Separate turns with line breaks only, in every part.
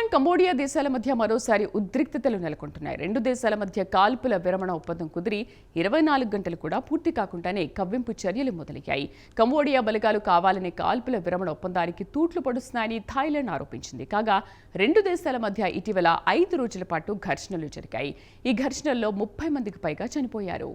Thailand Cambodia దేశాల మధ్య మరోసారి ఉద్రిక్తతలు నెలకొంటున్నాయి. రెండు దేశాల మధ్య కాల్పుల విరమణ ఒప్పందం కుదిరి ఇరవై నాలుగు గంటలు కూడా పూర్తి కాకుండానే కవ్వింపు చర్యలు మొదలయ్యాయి. కంబోడియా బలగాలు కావాలనే కాల్పుల విరమణ ఒప్పందానికి తూట్లు పడుస్తున్నాయని థాయిలాండ్ ఆరోపించింది. కాగా రెండు దేశాల మధ్య ఇటీవల ఐదు రోజుల పాటు ఘర్షణలు జరిగాయి. ఈ ఘర్షణల్లో ముప్పై మందికి పైగా చనిపోయారు.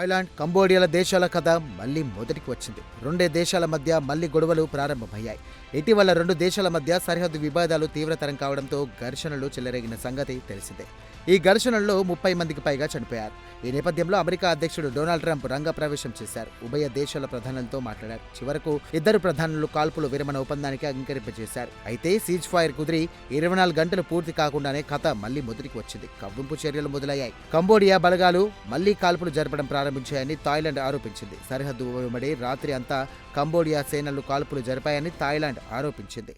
థాయిలాండ్ కంబోడియాల దేశాల కథ మళ్ళీ మొదటికి వచ్చింది. రెండే దేశాల మధ్య మళ్ళీ గొడవలు ప్రారంభమయ్యాయి. ఇటీవల రెండు దేశాల మధ్య సరిహద్దు వివాదాలు తీవ్రతరం కావడంతో ఘర్షణలు చెలరేగిన సంగతి తెలిసిందే. ఈ ఘర్షణల్లో ముప్పై మందికి పైగా చనిపోయారు. ఈ నేపథ్యంలో అమెరికా అధ్యక్షుడు డొనాల్డ్ ట్రంప్ రంగప్రవేశం చేశారు. ఉభయ దేశాల ప్రధానులతో మాట్లాడారు. చివరకు ఇద్దరు ప్రధానులు కాల్పులు విరమణ ఒప్పందానికి అంగీకరింపజేశారు. అయితే సీజ్ ఫైర్ కుదిరి ఇరవై నాలుగు గంటలు పూర్తి కాకుండానే కథ మళ్ళీ మొదటికి వచ్చింది. కవ్వింపు చర్యలు మొదలయ్యాయి. కంబోడియా బలగాలు మళ్ళీ కాల్పులు జరపడం ప్రారంభించాయని థాయిలాండ్ ఆరోపించింది. సరిహద్దు వెంబడి రాత్రి అంతా కంబోడియా సేనలు కాల్పులు జరిపాయని థాయిలాండ్ ఆరోపించింది.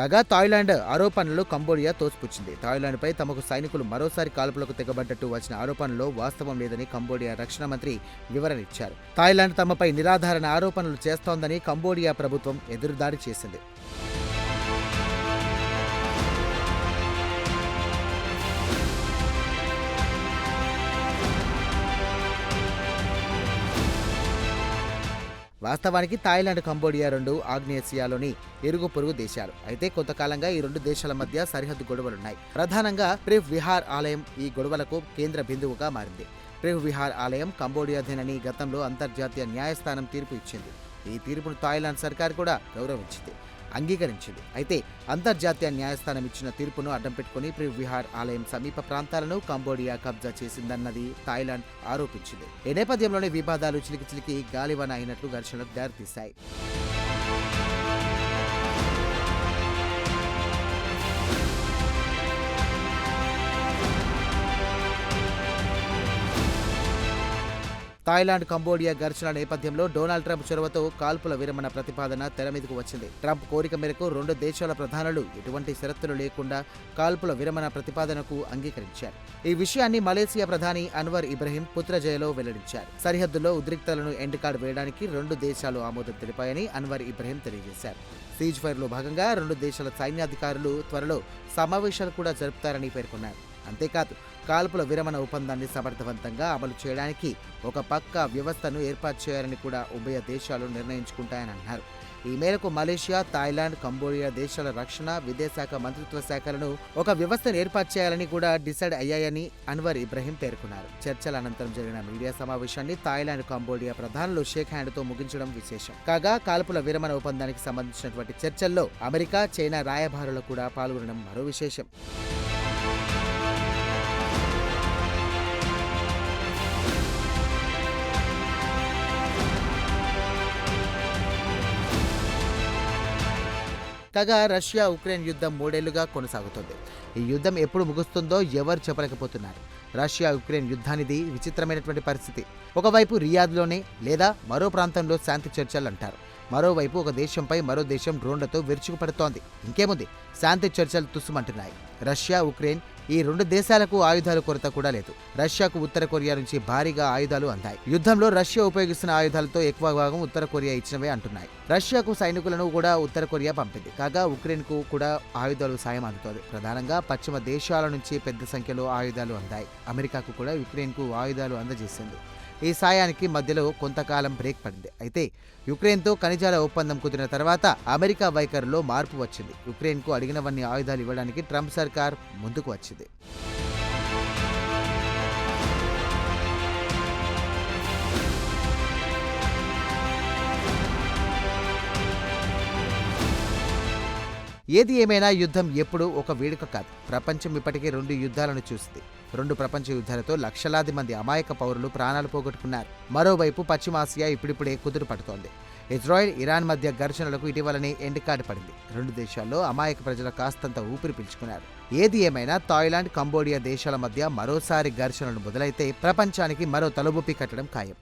కాగా థాయిలాండ్ ఆరోపణలు కంబోడియా తోసిపుచ్చింది. థాయిలాండ్పై తమకు సైనికులు మరోసారి కాల్పులకు తెగబడ్డట్టు వచ్చిన ఆరోపణలో వాస్తవం లేదని కంబోడియా రక్షణ మంత్రి వివరణ ఇచ్చారు థాయిలాండ్ తమపై నిరాధారణ ఆరోపణలు చేస్తోందని కంబోడియా ప్రభుత్వం ఎదురుదాడి చేసింది. వాస్తవానికి థాయిలాండ్ కంబోడియా రెండు ఆగ్నేసియాలోని ఇరుగు పొరుగు దేశాలు. అయితే కొంతకాలంగా ఈ రెండు దేశాల మధ్య సరిహద్దు గొడవలున్నాయి. ప్రధానంగా ప్రిఫ్ విహార్ ఆలయం ఈ గొడవలకు కేంద్ర బిందువుగా మారింది. ప్రిఫ్ విహార్ ఆలయం కంబోడియాధీనని గతంలో అంతర్జాతీయ న్యాయస్థానం తీర్పు ఇచ్చింది. ఈ తీర్పును థాయిలాండ్ సర్కార్ కూడా గౌరవించింది. అంగీకరించింది. అయితే అంతర్జాతీయ న్యాయస్థానం ఇచ్చిన తీర్పును అడ్డం పెట్టుకుని ప్రివ్ విహార్ ఆలయం సమీప ప్రాంతాలను కంబోడియా కబ్జా చేసిందన్నది థాయిలాండ్ ఆరోపించింది. ఈ నేపథ్యంలోనే వివాదాలు చిలికి చిలికి గాలివాన అయినట్లు ఘర్షణలకు దారితీశాయి. థాయిలాండ్ కంబోడియా ఘర్షణ నేపథ్యంలో డొనాల్డ్ ట్రంప్ చొరవతో కాల్పుల విరమణ ప్రతిపాదన తెర మీదకు వచ్చింది. ట్రంప్ కోరిక మేరకు రెండు దేశాల ప్రధానులు ఎటువంటి షరతులు లేకుండా కాల్పుల విరమణ ప్రతిపాదనకు అంగీకరించారు. ఈ విషయాన్ని మలేసియా ప్రధాని అన్వర్ ఇబ్రహీం పుత్రజయలో వెల్లడించారు. సరిహద్దులో ఉద్రిక్తలను ఎండ్కార్డ్ వేయడానికి రెండు దేశాలు ఆమోదం తెలిపాయని అన్వర్ ఇబ్రహీం తెలియజేశారు. సీజ్ ఫైర్లో భాగంగా రెండు దేశాల సైన్యాధికారులు త్వరలో సమావేశాలు కూడా జరుపుతారని పేర్కొన్నారు. అంతేకాదు కాల్పుల విరమణ ఒప్పందాన్ని సమర్థవంతంగా అమలు చేయడానికి ఒక పక్క వ్యవస్థను ఏర్పాటు చేయాలని కూడా ఉభయ దేశాలు నిర్ణయించుకుంటాయని అన్నారు. ఈ మేరకు మలేషియా థాయిలాండ్ కంబోడియా దేశాల రక్షణ విదేశాఖ మంత్రిత్వ శాఖలను ఒక వ్యవస్థను ఏర్పాటు చేయాలని కూడా డిసైడ్ అయ్యాయని అన్వర్ ఇబ్రహీం పేర్కొన్నారు. చర్చల అనంతరం జరిగిన మీడియా సమావేశాన్ని థాయిలాండ్ కంబోడియా ప్రధానులు షేక్ హ్యాండ్తో ముగించడం విశేషం. కాగా కాల్పుల విరమణ ఒప్పందానికి సంబంధించినటువంటి చర్చల్లో అమెరికా చైనా రాయబారులు కూడా పాల్గొనడం మరో విశేషం. కాగా రష్యా ఉక్రెయిన్ యుద్ధం మూడేళ్ళుగా కొనసాగుతోంది. ఈ యుద్ధం ఎప్పుడు ముగుస్తుందో ఎవరు చెప్పలేకపోతున్నారు. రష్యా ఉక్రెయిన్ యుద్ధానిది విచిత్రమైనటువంటి పరిస్థితి. ఒకవైపు రియాద్లోనే లేదా మరో ప్రాంతంలో శాంతి చర్చలు అంటారు మరోవైపు ఒక దేశంపై మరో దేశం డ్రోన్లతో విరుచుకుపడుతోంది. ఇంకేముంది? శాంతి చర్చలు తుస్సుమంటున్నాయి రష్యా ఉక్రెయిన్ ఈ రెండు దేశాలకు ఆయుధాల కొరత కూడా లేదు. రష్యాకు ఉత్తర కొరియా నుంచి భారీగా ఆయుధాలు అందాయి. యుద్ధంలో రష్యా ఉపయోగిస్తున్న ఆయుధాలతో ఎక్కువ భాగం ఉత్తర కొరియా ఇచ్చినవే అంటున్నాయి. రష్యాకు సైనికులను కూడా ఉత్తర కొరియా పంపింది. కాగా ఉక్రెయిన్కు కూడా ఆయుధాలు సాయం అందుతోంది. ప్రధానంగా పశ్చిమ దేశాల నుంచి పెద్ద సంఖ్యలో ఆయుధాలు అందాయి. అమెరికాకు కూడా యుక్రెయిన్కు ఆయుధాలు అందజేసింది. ఈ సాయానికి మధ్యలో కొంతకాలం బ్రేక్ పడింది. అయితే యుక్రెయిన్తో ఖనిజాల ఒప్పందం కుదిరిన తర్వాత అమెరికా వైఖరిలో మార్పు వచ్చింది. యుక్రెయిన్కు అడిగినవన్నీ ఆయుధాలు ఇవ్వడానికి ట్రంప్ సర్కార్ ముందుకు వచ్చింది. ఏది ఏమైనా యుద్ధం ఎప్పుడూ ఒక వేడుక కాదు. ప్రపంచం ఇప్పటికే రెండు యుద్ధాలను చూసింది. రెండు ప్రపంచ యుద్ధాలతో లక్షలాది మంది అమాయక పౌరులు ప్రాణాలు పోగొట్టుకున్నారు. మరోవైపు పశ్చిమాసియా ఇప్పుడిప్పుడే కుదురు పడుతోంది. ఇజ్రాయెల్ ఇరాన్ మధ్య ఘర్షణలకు ఇటీవలనే ఎండ్ కార్డు పడింది. రెండు దేశాల్లో అమాయక ప్రజలు కాస్తంత ఊపిరి పీల్చుకున్నారు. ఏది ఏమైనా థాయిలాండ్ కంబోడియా దేశాల మధ్య మరోసారి ఘర్షణలు మొదలైతే ప్రపంచానికి మరో తలబొప్పి కట్టడం ఖాయం.